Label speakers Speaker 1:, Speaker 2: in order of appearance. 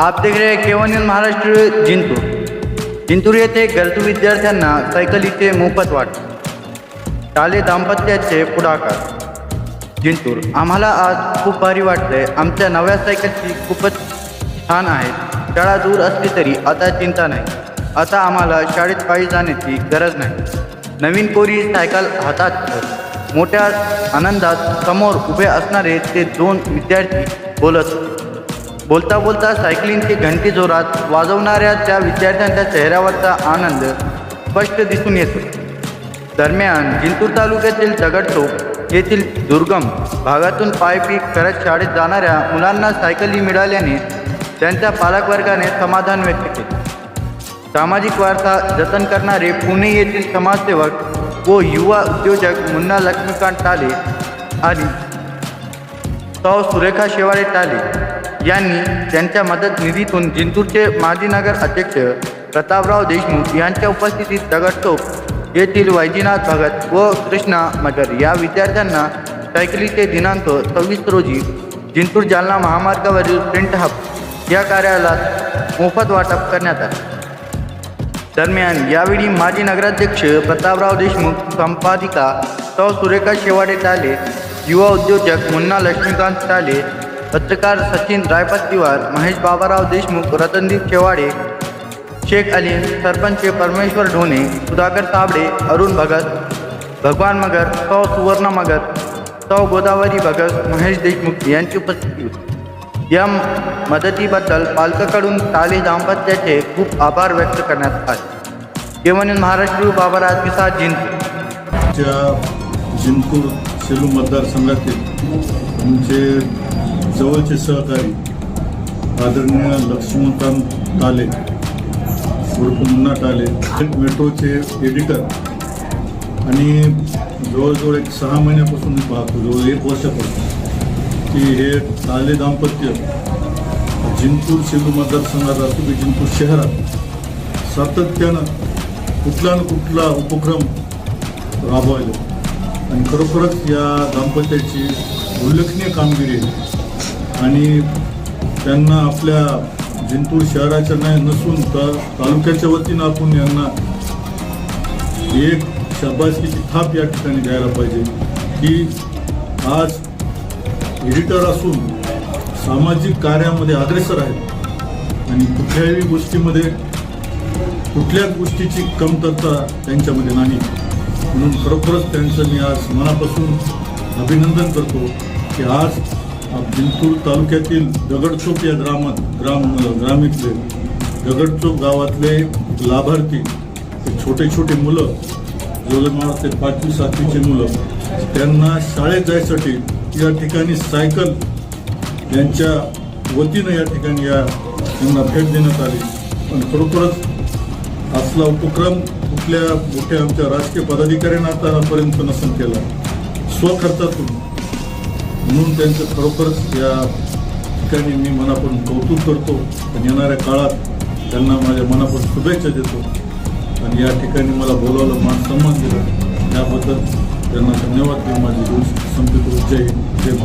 Speaker 1: आप देख रहे केवन इन महाराष्ट्र जिंतूर। जिंतूर येथे गरजू विद्यार्थ्यांना सायकलीचे मोफत वाट। टाले दाम्पत्याचे पुढाकार। जिंतूर आम्हाला आज खूप भारी वाटतंय आमच्या नव्या सायकलची खूपच छान आहे. शाळा दूर असली तरी आता चिंता नाही. आता आम्हाला शाळेत पायी जाण्याची गरज नाही. नवीन कोरी सायकल हातात मोठ्या आनंदात समोर उभे असणारे ते दोन विद्यार्थी बोलत बोलता बोलता सायकलिंगची घंटी जोरात वाजवणाऱ्या त्या विद्यार्थ्यांच्या चेहऱ्यावरचा आनंद स्पष्ट दिसून येतो. दरम्यान जिंतूर तालुक्यातील दगडचोक येथील दुर्गम भागातून पायपीक करत शाळेत जाणाऱ्या मुलांना सायकली मिळाल्याने त्यांच्या पालकवर्गाने समाधान व्यक्त केले. सामाजिक वारसा जतन करणारे पुणे येथील समाजसेवक व युवा उद्योजक मुन्ना लक्ष्मीकांत टाले आणि सौ सुरेखा शेवाळे टाले यांनी त्यांच्या मदत निधीतून जिंतूरचे माजी नगर अध्यक्ष प्रतापराव देशमुख यांच्या उपस्थितीत दगडतोप येथील वैजीनाथ भगत व कृष्णा मगर या विद्यार्थ्यांना सायकलीचे दिनांक सव्वीस रोजी जिंतूर जालना महामार्गावरील प्रिंट हब या कार्यालयात मोफत वाटप करण्यात आले. दरम्यान यावेळी माजी नगराध्यक्ष प्रतापराव देशमुख संपादिका सौ सुरेखा शेवाडे टाले युवा उद्योजक मुन्ना लक्ष्मीकांत टाले पत्रकार सचिन रायपत्तीवार महेश बाबाराव देशमुख रतनदीप शेवाडे शेख अली सरपंच परमेश्वर ढोणे सुधाकर साबडे अरुण भगत भगवान मगर सौ सुवर्ण मगर सौ गोदावरी भगत महेश देशमुख यांची उपस्थिती होती. या मदतीबद्दल पालकाकडून ताले दाम्पत्याचे खूप आभार व्यक्त करण्यात आले. केवळ महाराष्ट्र बाबाराज पिसाद जिंतूर.
Speaker 2: जिंतूर सेलू मतदारसंघातील तुमचे जवळचे सहकारी आदरणीय लक्ष्मणकांत टाले उर्फ मुन्ना टाले मेट्रोचे एडिटर आणि जवळजवळ एक सहा महिन्यापासून मी पाहतो जवळ एक वर्षापासून की हे टाले दाम्पत्य जिंतूर सेलू मतदारसंघात असो की जिंतूर शहरात सातत्यानं कुठला ना कुठला उपक्रम राबवायला. आणि खरोखरच या दाम्पत्याची उल्लेखनीय कामगिरी आहे. आणि त्यांना आपल्या जिंतूर शहराच्या नाही नसून तर तालुक्याच्या वतीनं आपण यांना एक शाबासकीची थाप या ठिकाणी द्यायला पाहिजे. की आज एडिटर असून सामाजिक कार्यामध्ये अग्रेसर आहेत. आणि कुठल्याही गोष्टीमध्ये कुठल्याच गोष्टीची कमतरता त्यांच्यामध्ये नाही. म्हणून खरोखरच त्यांचं मी आज मनापासून अभिनंदन करतो की आज जिंतूर तालुक्यातील दगडचौक या ग्रामात ग्राम ग्रामीतले दगडचौक गावातले लाभार्थी छोटे छोटे मुलं जवळजवळ ते पाचवी सातवीचे मुलं त्यांना शाळेत जायसाठी या ठिकाणी सायकल यांच्या वतीनं या ठिकाणी या त्यांना भेट देण्यात आली. पण खरोखरच असला उपक्रम कुठल्या मोठ्या आमच्या राजकीय पदाधिकाऱ्यांना आतापर्यंत नसन केला. स्वखर्चातून म्हणून त्यांचं खरोखरच या ठिकाणी मी मनापासून कौतुक करतो. आणि येणाऱ्या काळात त्यांना माझ्या मनापासून शुभेच्छा देतो. आणि या ठिकाणी मला बोलावलं मान सन्मान दिला. त्याबद्दल त्यांना धन्यवाद देऊन माझी गोष्ट संपतो जय हिंद.